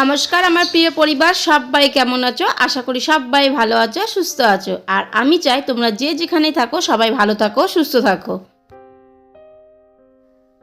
নমস্কার, আমার প্রিয় পরিবার, সবাই কেমন আছো? আশা করি সবাই ভালো আছো, সুস্থ আছো। আর আমি চাই তোমরা যে যেখানে থাকো, সবাই ভালো থাকো, সুস্থ থাকো।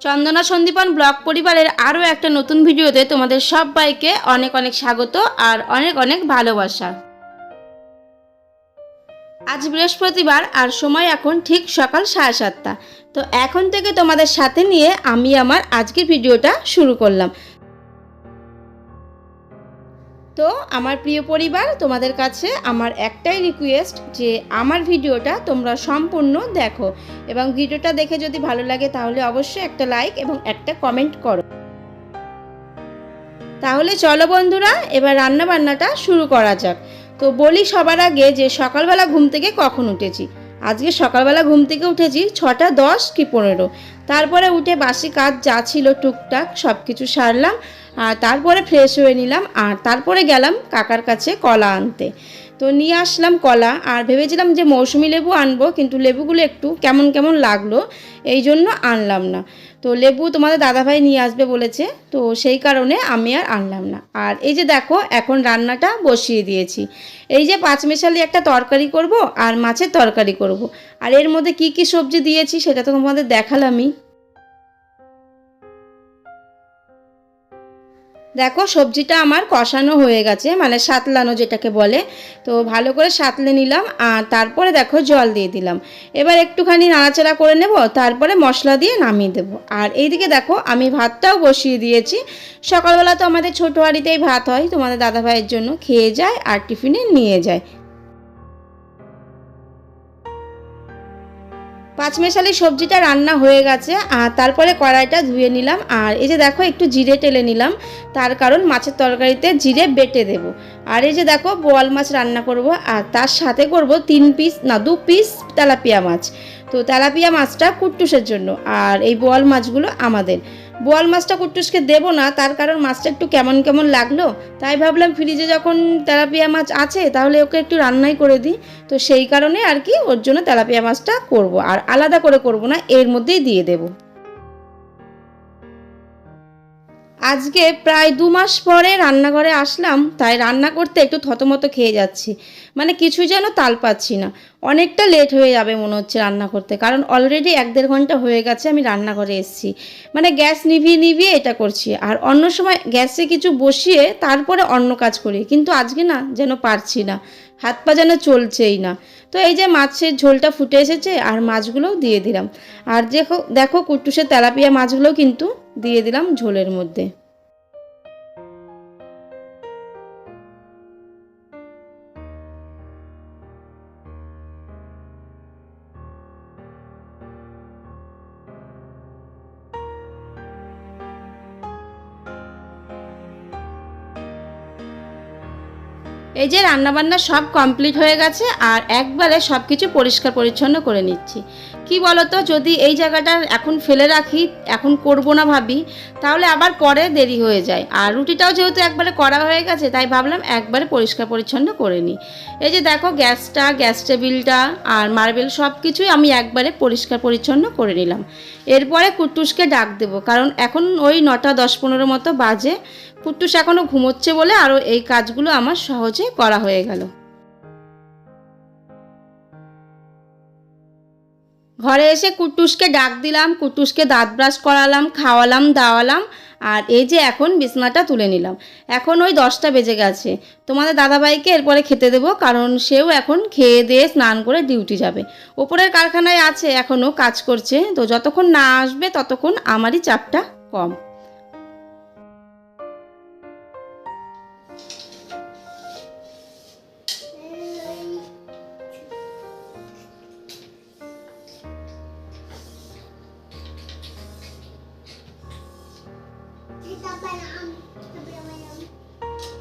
চন্দনা সন্দীপন ব্লগ পরিবারের আরও একটা নতুন ভিডিওতে তোমাদের সবাইকে অনেক অনেক স্বাগত আর অনেক অনেক ভালোবাসা। আজ বৃহস্পতিবার আর সময় এখন ঠিক সকাল সাড়ে সাতটা। তো এখন থেকে তোমাদের সাথে নিয়ে আমি আমার আজকের ভিডিওটা শুরু করলাম। তো আমার প্রিয় পরিবার, তোমাদের কাছে আমার একটাই রিকোয়েস্ট যে আমার ভিডিওটা তোমরা সম্পূর্ণ দেখো এবং ভিডিওটা দেখে যদি ভালো লাগে তাহলে অবশ্যই একটা লাইক এবং একটা কমেন্ট করো। তাহলে চলো বন্ধুরা, এবার রান্না বান্নাটা শুরু করা যাক। তো বলি সবার আগে যে সকালবেলা ঘুম থেকে কখন উঠেছি? আজকে সকালবেলা ঘুম থেকে উঠেছি ছটা দশ কি পনেরো। তারপরে উঠে বাসি কাজ যা ছিল টুকটাক সব কিছু সারলাম, আর তারপরে ফ্রেশ হয়ে নিলাম, আর তারপরে গেলাম কাকার কাছে কলা আনতে। তো নিয়ে আসলাম কলা আর ভেবেছিলাম যে মৌসুমি লেবু আনব, কিন্তু লেবুগুলো একটু কেমন কেমন লাগল এই জন্য আনলাম না। তো লেবু তোমাদের দাদাভাই নিয়ে আসবে বলেছে, তো সেই কারণে আমি আর আনলাম না। আর এই যে দেখো, এখন রান্নাটা বসিয়ে দিয়েছি। এই যে পাঁচমেশালি একটা তরকারি করব আর মাছের তরকারি করব। আর এর মধ্যে কি কি সবজি দিয়েছি সেটা তো তোমাদের দেখালামই। দেখো, সবজিটা আমার কষানো হয়ে গেছে মানে সাতলানো যেটাকে বলে। তো ভালো করে সাতলে নিলাম, আর তারপরে দেখো জল দিয়ে দিলাম। এবার একটুখানি নাড়াচাড়া করে নেব, তারপরে মশলা দিয়ে নামিয়ে দেব। আর এইদিকে দেখো, আমি ভাতটাও বসিয়ে দিয়েছি। সকালবেলা তো আমাদের ছোটো বাড়িতেই ভাত হয়, তোমাদের দাদা ভাইয়ের জন্য খেয়ে যায় আর টিফিনে নিয়ে যায়। পাঁচমেশালি সবজিটা রান্না হয়ে গেছে, আর তারপরে কড়াইটা ধুয়ে নিলাম। আর এই যে দেখো, একটু জিরে টেলে নিলাম। তার কারণ মাছের তরকারিতে জিরে বেটে দেব। আর এই যে দেখো, বোয়াল মাছ রান্না করব, আর তার সাথে করব তিন পিস, না, দু পিস তেলাপিয়া মাছ। তো তেলাপিয়া মাছটা কুট্টুসের জন্য, আর এই বোয়াল মাছগুলো আমাদের। বোয়াল মাছটা কুট্টুসকে দেবো না, তার কারণ মাছটা একটু কেমন কেমন লাগল? তাই ভাবলাম ফ্রিজে যখন তেলাপিয়া মাছ আছে, তাহলে ওকে একটু রান্নাই করে দিই। তো সেই কারণে আর কি, ওর জন্য তেলাপিয়া মাছটা করব। আর আলাদা করে করব না, এর মধ্যেই দিয়ে দেবো। আজকে প্রায় দু মাস পরে রান্নাঘরে আসলাম, তাই রান্না করতে একটু থতমতো খেয়ে যাচ্ছি। মানে কিছু যেন তাল পাচ্ছি না। অনেকটা লেট হয়ে যাবে মনে হচ্ছে রান্না করতে, কারণ অলরেডি এক দেড় ঘণ্টা হয়ে গেছে আমি রান্নাঘরে এসেছি। মানে গ্যাস নিভিয়ে নিভিয়ে এটা করছি, আর অন্য সময় গ্যাসে কিছু বসিয়ে তারপরে অন্য কাজ করি। কিন্তু আজকে না, যেন পারছি না, হাত পা যেন চলছেই না। তো এই যে মাছের ঝোলটা ফুটে এসেছে, আর মাছগুলোও দিয়ে দিলাম। আর দেখো দেখো কুট্টুসের তেলাপিয়া মাছগুলোও কিন্তু দিয়ে দিলাম ঝোলের মধ্যে। এই যে রান্নাবান্না সব কমপ্লিট হয়ে গেছে আর একবারে সব কিছু পরিষ্কার পরিচ্ছন্ন করে নিচ্ছি। কি বলতো, যদি এই জায়গাটা এখন ফেলে রাখি, এখন করব না ভাবি, তাহলে আবার পরে দেরি হয়ে যায়। আর রুটিটাও যেহেতু একবারে করা হয়ে গেছে, তাই ভাবলাম একবারে পরিষ্কার পরিচ্ছন্ন করে নিই। এই যে দেখো, গ্যাসটা, গ্যাস টেবিলটা আর মার্বেল সব কিছুই আমি একবারে পরিষ্কার পরিচ্ছন্ন করে নিলাম। এরপরে কুট্টুসকে ডাক দেবো, কারণ এখন ওই নটা দশ পনেরো মতো বাজে। কুট্টুস এখনও ঘুমোচ্ছে বলে আরও এই কাজগুলো আমার সহজে করা হয়ে গেল। ঘরে এসে কুটুসকে ডাক দিলাম, কুটুসকে দাঁত ব্রাশ করালাম, খাওয়ালাম, দাওয়ালাম, আর এই যে এখন বিছনাটা তুলে নিলাম। এখন ওই দশটা বেজে গেছে। তোমাদের দাদাভাইকে এরপরে খেতে দেবো, কারণ সেও এখন খেয়ে দিয়ে স্নান করে ডিউটি যাবে। ওপরের কারখানায় আছে, এখনও কাজ করছে। তো যতক্ষণ না আসবে, ততক্ষণ আমারই চাপটা কম।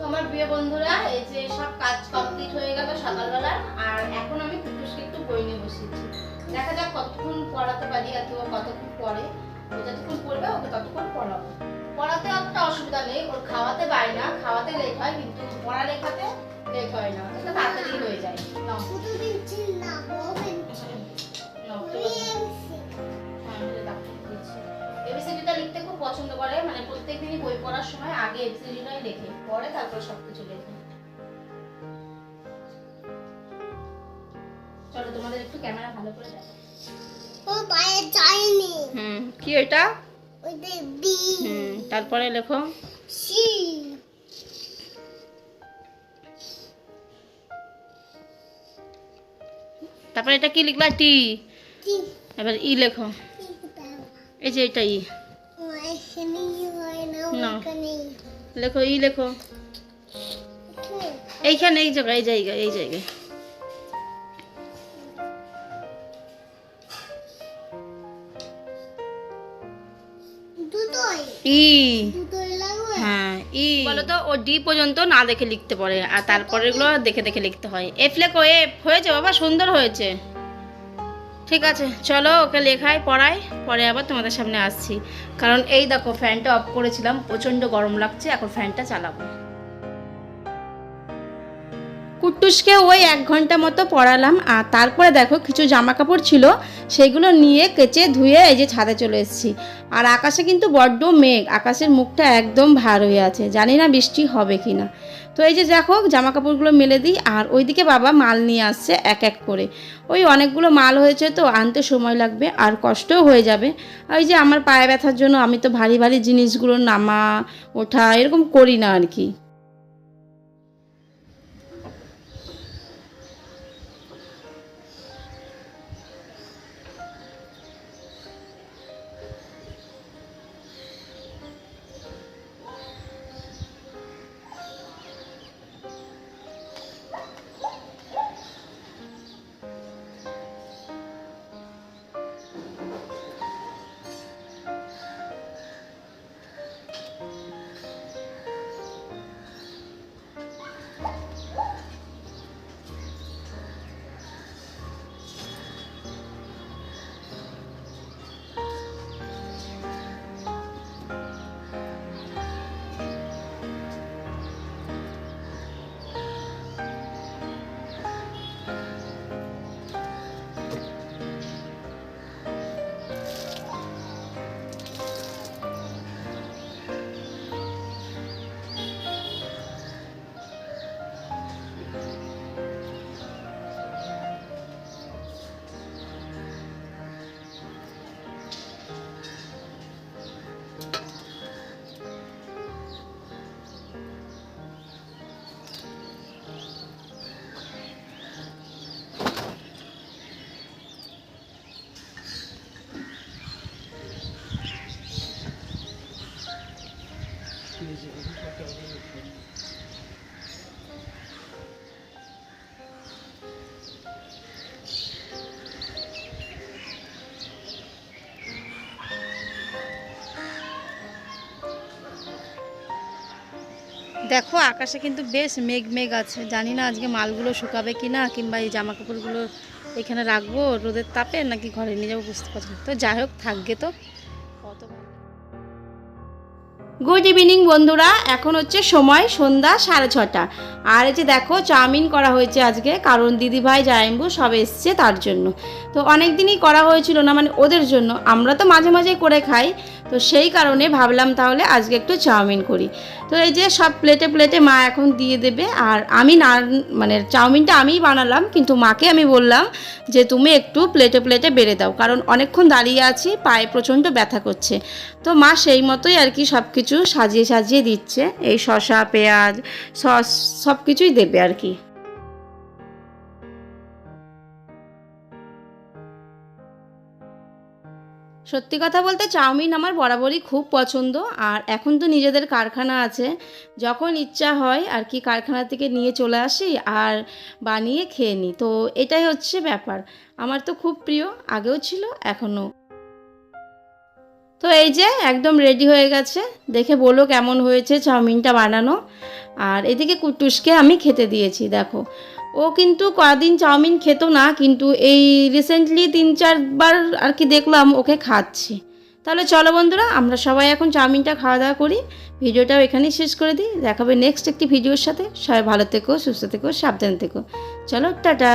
আমার প্রিয় বন্ধুরা এই যে সব কাজ কমপ্লিট হয়ে গেল সকালবেলা আর এখন আমি টুটুসকে একটু বই নিয়ে বসিয়েছি। দেখা যাক কতক্ষণ পড়াতে পারি অথবা কতক্ষণ পড়ে। ও যতক্ষণ পড়বে ওকে ততক্ষণ পড়াবো পড়াতে অতটা অসুবিধা নেই ওর খাওয়াতে পারি না খাওয়াতে লেট হয় কিন্তু পড়ালেখাতে লেট হয় না। এটা তাড়াতাড়ি হয়ে যায়। নাও। খুব পছন্দ করে মানে প্রথম প্রত্যেকদিনই বই পড়ার সময় আগে এবিসিডিটাই লেখে পরে তারপর সবকিছু লেখে। চলো তোমাদের একটু ক্যামেরা ভালো করে দেখো। ও পায়ে যায়নি হুম কি এটা? ওইটা বি। হুম তারপরে লেখো। সি। তারপরে এটা কি লিখলা? টি। এবার ই লেখো। এই যে এটা ই। না। লেখো ই লেখো। এইখানে এই জায়গায় এই জায়গায় এই জায়গায়। ই। হ্যাঁ ই। বলো তো ও ডি পর্যন্ত না দেখে লিখতে পারে আর তারপরে এগুলো দেখে দেখে লিখতে হয়। এফ লেখো এফ হয়েছে বাবা সুন্দর হয়েছে। ঠিক আছে, চলো ওকে লেখাই পড়াই পরে আবার তোমাদের সামনে আসছি। কারণ এই দেখো ফ্যানটা অফ করেছিলাম, প্রচণ্ড গরম লাগছে, এখন ফ্যানটা চালাবো। কুট্টুসকে ওই এক ঘণ্টা মতো পড়ালাম। আর তারপরে দেখো কিছু জামা কাপড় ছিল, সেগুলো নিয়ে কেচে ধুয়ে এই যে ছাদে চলে এসেছি। আর আকাশে কিন্তু বড্ড মেঘ, আকাশের মুখটা একদম ভার হয়ে আছে। জানি না বৃষ্টি হবে কি না তো এই যে দেখো জামা কাপড়গুলো মেলে দিই, আর ওইদিকে বাবা মাল নিয়ে আসছে এক এক করে। ওই অনেকগুলো মাল হয়েছে তো, আনতে সময় লাগবে, আর কষ্টও হয়ে যাবে। ওই যে আমার পায়ে ব্যথার জন্য আমি তো ভারী ভারী জিনিসগুলো নামা, ওঠা এরকম করি না আর কি। দেখো, আকাশে কিন্তু বেশ মেঘ মেঘ আছে। জানি না আজকে মালগুলো শুকাবে কি না কিংবা এই জামা কাপড়গুলো এখানে রাখব রোদের তাপে নাকি ঘরে নিয়ে যাব, বুঝতে পারছি তো যাই হোক, থাকবে তো। গুড ইভিনিং বন্ধুরা। এখন হচ্ছে সময় সন্ধ্যা সাড়ে ছটা আর এই যে দেখো, চাউমিন করা হয়েছে আজকে, কারণ দিদিভাই জায়ম্বু সব এসছে তার জন্য। তো অনেক দিনই করা হয়েছিল না মানে ওদের জন্য। আমরা তো মাঝে মাঝে করে খাই, তো সেই কারণে ভাবলাম তাহলে আজকে একটু চাউমিন করি। তো এই যে সব প্লেটে প্লেটে মা এখন দিয়ে দেবে, আর আমি না মানে চাউমিনটা আমিই বানালাম, কিন্তু মাকে আমি বললাম যে তুমি একটু প্লেটে প্লেটে বেড়ে দাও, কারণ অনেকক্ষণ দাঁড়িয়ে আছি, পায়ে প্রচণ্ড ব্যথা করছে। তো মা সেই মতোই আর কি সব কিছু সাজিয়ে সাজিয়ে দিচ্ছে। এই শসা, পেঁয়াজ, সস সব কিছুই দেবে আর কি। সত্যি কথা বলতে চাউমিন আমার বরাবরই খুব পছন্দ। আর এখন তো নিজেদের কারখানা আছে। যখন ইচ্ছা হয় আর কি কারখানা থেকে নিয়ে চলে আসি আর বানিয়ে খেয়ে নিই। তো এটাই হচ্ছে ব্যাপার। আমার তো খুব প্রিয়, আগেও ছিল, এখনও। তো এই যে একদম রেডি হয়ে গেছে। দেখে বলো কেমন হয়েছে চাউমিনটা বানানো। আর এদিকে কুটুসকে আমি খেতে দিয়েছি, দেখো। ও কিন্তু কদিন চাউমিন খেত না, কিন্তু এই রিসেন্টলি তিন চারবার আর কি দেখলাম ওকে খাচ্ছি। তাহলে চলো বন্ধুরা, আমরা সবাই এখন চাউমিনটা খাওয়া দাওয়া করি। ভিডিওটাও এখানেই শেষ করে দিই। দেখাবে নেক্সট একটি ভিডিওর সাথে। সবাই ভালো থেকো, সুস্থ থেকো, সাবধান থেকো। চলো, টাটা।